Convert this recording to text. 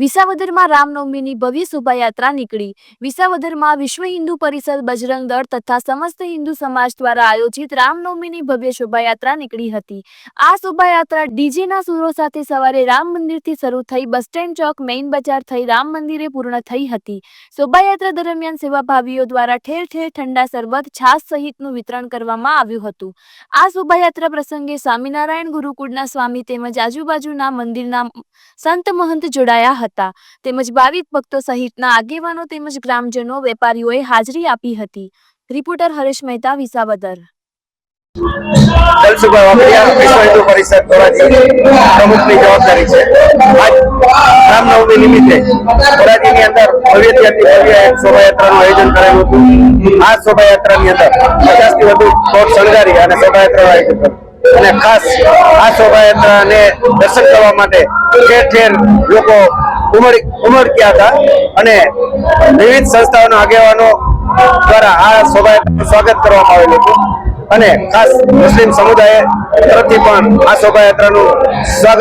વિસાવદરમાં રામનવમીની ભવ્ય શોભાયાત્રા નીકળી. વિસાવદરમાં વિશ્વ હિન્દુ પરિષદ બજરંગ દળ તથા સમસ્ત હિન્દુ સમાજ દ્વારા આયોજિત રામનવમીની ભવ્ય શોભાયાત્રા નીકળી હતી. આ શોભાયાત્રા ડીજેના સુરો સાથે સવારે રામ મંદિરથી શરૂ થઈ બસ સ્ટેન્ડ ચોક, મેઇન બજાર થઈ રામ મંદિરે પૂર્ણ થઈ હતી. શોભાયાત્રા દરમિયાન સેવાભાવીઓ દ્વારા ઠેર ઠેર ઠંડા શરબત, છાશ સહિતનું વિતરણ કરવામાં આવ્યું હતું. આ શોભાયાત્રા પ્રસંગે સ્વામિનારાયણ ગુરુકુળના સ્વામી તેમજ આજુબાજુના મંદિરના સંત મહંત જોડાયા હતા. તેમજ ભાવિક ભક્તો સહિતના આગેવાનો તેમજ ગ્રામજનો વેપારીઓએ હાજરી આપી હતી. રિપોર્ટર હરેશ મહેતા, વિસાવદર. અંદર ભવ્યથી આયોજન હતું. આ શોભાયાત્રાની અંદર કર્યું. અને ખાસ આ શોભાયાત્રાને દર્શન કરવા માટે ઠેર ઠેર લોકો ઉમડ ઉમડક્યા હતા? અને વિવિધ સંસ્થાઓના આગેવાનો દ્વારા આ શોભાયાત્રાનું સ્વાગત કરવામાં આવેલું હતું. અને ખાસ મુસ્લિમ સમુદાય તરફથી પણ આ શોભાયાત્રાનું સ્વાગત